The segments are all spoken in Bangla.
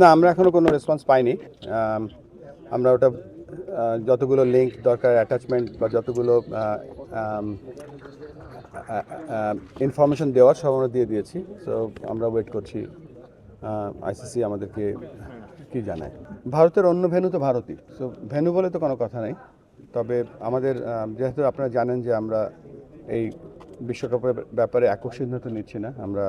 না, আমরা এখনও কোনো রেসপন্স পাইনি। আমরা ওটা যতগুলো লিঙ্ক দরকার অ্যাটাচমেন্ট বা যতগুলো ইনফরমেশন দেওয়ার, সব আমরা দিয়ে দিয়েছি। সো আমরা ওয়েট করছি আইসিসি আমাদেরকে কি জানায়। ভারতের অন্য ভেন্যু তো ভারতই। সো ভেনু বলে তো কোনো কথা নেই। তবে আমাদের যেহেতু আপনারা জানেন যে আমরা এই বিশ্বকাপের ব্যাপারে একক সিদ্ধান্ত নিচ্ছি না, আমরা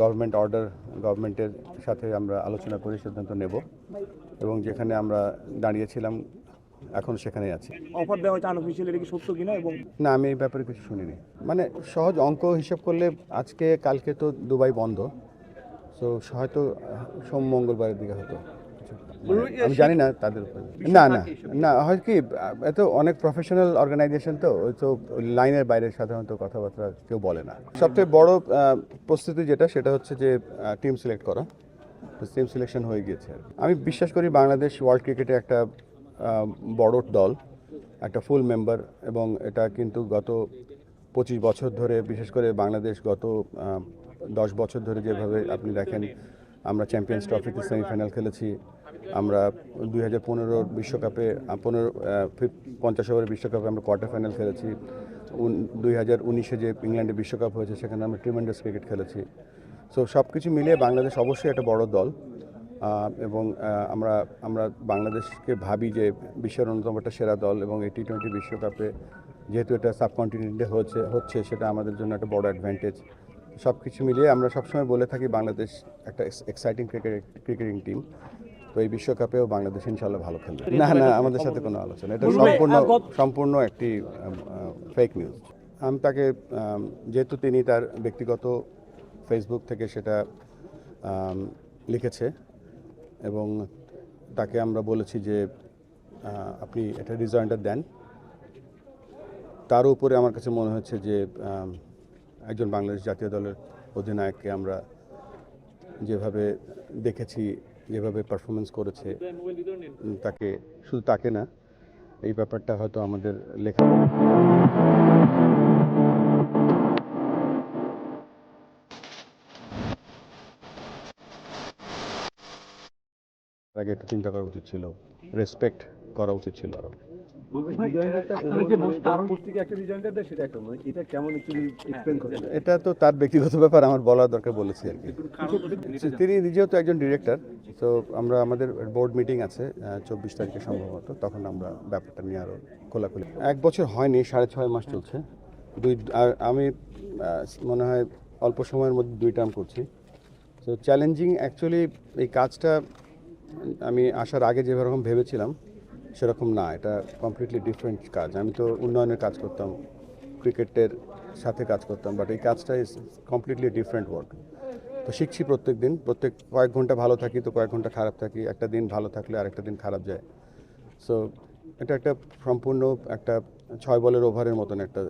গভর্নমেন্ট অর্ডার গভর্নমেন্টের সাথে আমরা আলোচনা করে সিদ্ধান্ত নেব এবং যেখানে আমরা দাঁড়িয়েছিলাম এখন সেখানে আছি। অফার দেওয়া হয়েছে আনঅফিসিয়াল এটা কি সত্য কিনা এবং না আমি এই ব্যাপারে কিছু শুনিনি। মানে সহজ অঙ্ক হিসাব করলে আজকে কালকে তো দুবাই বন্ধ সো হয়তো সোম মঙ্গলবারের দিকে হতো। আমি জানি না তাদের না না না হয় কি এত অনেক প্রফেশনাল অর্গানাইজেশন তো ওই তো লাইনের বাইরে সাধারণত কথাবার্তা কেউ বলে না। সবথেকে বড় প্রস্তুতি যেটা সেটা হচ্ছে যে টিম সিলেক্ট করা। টিম সিলেকশন হয়ে গিয়েছে আমি বিশ্বাস করি বাংলাদেশ ওয়ার্ল্ড ক্রিকেটে একটা বড় দল একটা ফুল মেম্বার এবং এটা কিন্তু গত পঁচিশ বছর ধরে বিশেষ করে বাংলাদেশ গত দশ বছর ধরে যেভাবে আপনি দেখেন আমরা চ্যাম্পিয়ন্স ট্রফিতে সেমিফাইনাল খেলেছি। আমরা দুই হাজার পনেরো বিশ্বকাপে পনেরো পঞ্চাশ ওভারের বিশ্বকাপে আমরা কোয়ার্টার ফাইনাল খেলেছি। দুই হাজার উনিশে যে ইংল্যান্ডে বিশ্বকাপ হয়েছে, সেখানে আমরা ট্রিমেন্ডাস ক্রিকেট খেলেছি। সো সব কিছু মিলিয়ে বাংলাদেশ অবশ্যই একটা বড় দল। এবং আমরা আমরা বাংলাদেশকে ভাবি যে বিশ্বের অন্যতম একটা সেরা দল এবং এই টি টোয়েন্টি বিশ্বকাপে যেহেতু এটা সাবকন্টিনেন্টে হচ্ছে হচ্ছে, সেটা আমাদের জন্য একটা বড় অ্যাডভান্টেজ সব কিছু মিলিয়ে আমরা সবসময় বলে থাকি বাংলাদেশ একটা এক্সাইটিং ক্রিকেট ক্রিকেটিং টিম তো এই বিশ্বকাপেও বাংলাদেশ ইনশাল্লাহ ভালো খেলবে। না না আমাদের সাথে কোনো আলোচনা এটা সম্পূর্ণ সম্পূর্ণ একটি ফেক নিউজ আমি তাকে যেহেতু তিনি তার ব্যক্তিগত ফেসবুক থেকে সেটা লিখেছে এবং তাকে আমরা বলেছি যে আপনি এটা রিজয়েন্টার দেন। তার উপরে আমার কাছে মনে হচ্ছে যে একজন বাংলাদেশ জাতীয় দলের অধিনায়ককে আমরা যেভাবে দেখেছি যেভাবে পারফরমেন্স করেছে তাকে শুধু তাকে না এই ব্যাপারটা হয়তো আমাদের লেখা আগে একটু চিন্তা করা উচিত ছিল। রেসপেক্ট করা উচিত ছিল আরও। এটা তো তার ব্যক্তিগত ব্যাপার আমার বলার দরকার বলেছি আর কি। তিনি নিজেও তো একজন ডিরেক্টর তো আমরা আমাদের বোর্ড মিটিং আছে চব্বিশ তারিখে সম্ভবত তখন আমরা ব্যাপারটা নিয়ে আরও খোলাখুলি। এক বছর হয়নি সাড়ে ছয় মাস চলছে। দুই আর আমি মনে হয় অল্প সময়ের মধ্যে দুই টার্ম করছি। তো চ্যালেঞ্জিং অ্যাকচুয়ালি এই কাজটা আমি আসার আগে যেরকম ভেবেছিলাম সেরকম না, এটা কমপ্লিটলি ডিফারেন্ট কাজ। আমি তো উন্নয়নের কাজ করতাম, ক্রিকেটের সাথে কাজ করতাম বাট এই কাজটা ইজ কমপ্লিটলি ডিফারেন্ট ওয়ার্ক তো শিখছি প্রত্যেক দিন প্রত্যেক কয়েক ঘণ্টা ভালো থাকি তো কয়েক ঘণ্টা খারাপ থাকি, একটা দিন ভালো থাকলে আরেকটা দিন খারাপ যায়। সো এটা একটা সম্পূর্ণ একটা ছয় বলের ওভারের মতন একটা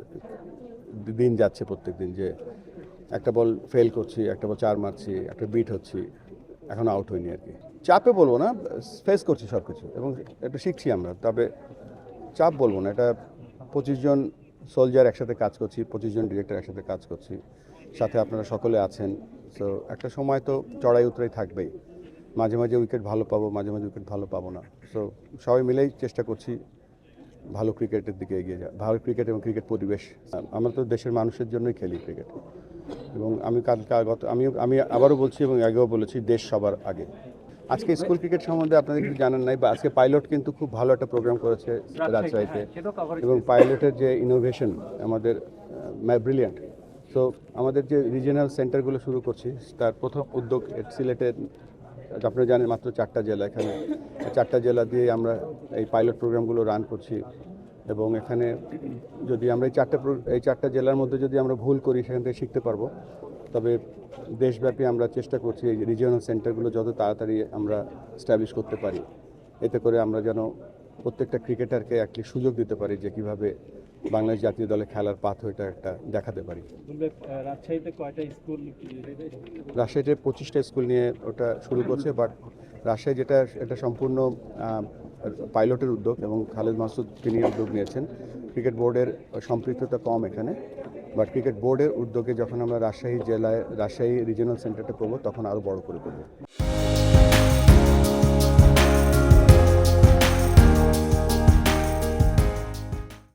দিন যাচ্ছে প্রত্যেক দিন যে একটা বল ফেল করছি, একটা বল চার মারছি, একটা বিট হচ্ছি, এখন আউট হয়নি আর কি। চাপে বলব না ফেস করছি সব কিছু এবং একটু শিখছি আমরা, তবে চাপ বলব না, এটা পঁচিশ জন সোলজার একসাথে কাজ করছি, পঁচিশ জন ডিরেক্টর একসাথে কাজ করছি, সাথে আপনারা সকলে আছেন সো একটা সময় তো চড়াই উতরাই থাকবেই, মাঝে মাঝে উইকেট ভালো পাবো, মাঝে মাঝে উইকেট ভালো পাবো না সো সবাই মিলেই চেষ্টা করছি ভালো ক্রিকেটের দিকে এগিয়ে যায় ভালো ক্রিকেট এবং ক্রিকেট পরিবেশ, আমরা তো দেশের মানুষের জন্যই খেলি ক্রিকেট এবং আমি কাল কাল গত আমি আমি আবারও বলছি এবং আগেও বলেছি, দেশ সবার আগে আজকে স্কুল ক্রিকেট সম্বন্ধে আপনাদের কিছু জানেন নাই বা আজকে পাইলট কিন্তু খুব ভালো একটা প্রোগ্রাম করেছে রাজশাহীতে এবং পাইলটের যে ইনোভেশন আমাদের ব্রিলিয়ান্ট সো আমাদের যে রিজিয়নাল সেন্টারগুলো শুরু করছি তার প্রথম উদ্যোগ সিলেটের আপনারা জানেন মাত্র চারটা জেলা এখানে চারটা জেলা দিয়ে আমরা এই পাইলট প্রোগ্রামগুলো রান করছি। এবং এখানে যদি আমরা এই চারটা এই চারটা জেলার মধ্যে যদি আমরা ভুল করি সেখান থেকে শিখতে পারব। তবে দেশব্যাপী আমরা চেষ্টা করছি এই রিজিয়নাল সেন্টারগুলো যত তাড়াতাড়ি আমরা স্ট্যাবলিশ করতে পারি। এতে করে আমরা যেন প্রত্যেকটা ক্রিকেটারকে একটি সুযোগ দিতে পারি যে কীভাবে বাংলাদেশ জাতীয় দলে খেলার পাথ পাথওয়েটা একটা দেখাতে পারি। রাজশাহীতে কয়টা স্কুল রাজশাহীতে পঁচিশটা স্কুল নিয়ে ওটা শুরু করছে বাট রাজশাহী যেটা এটা সম্পূর্ণ পাইলটের উদ্যোগ এবং খালেদ মাসুদ তিনি উদ্যোগ নিয়েছেন। ক্রিকেট বোর্ডের সম্পৃক্ততা কম এখানে। বাট ক্রিকেট বোর্ডের উদ্যোগে যখন আমরা রাজশাহী জেলায়, রাজশাহী রিজিয়নাল সেন্টারটা করব, তখন আরও বড় করে করব।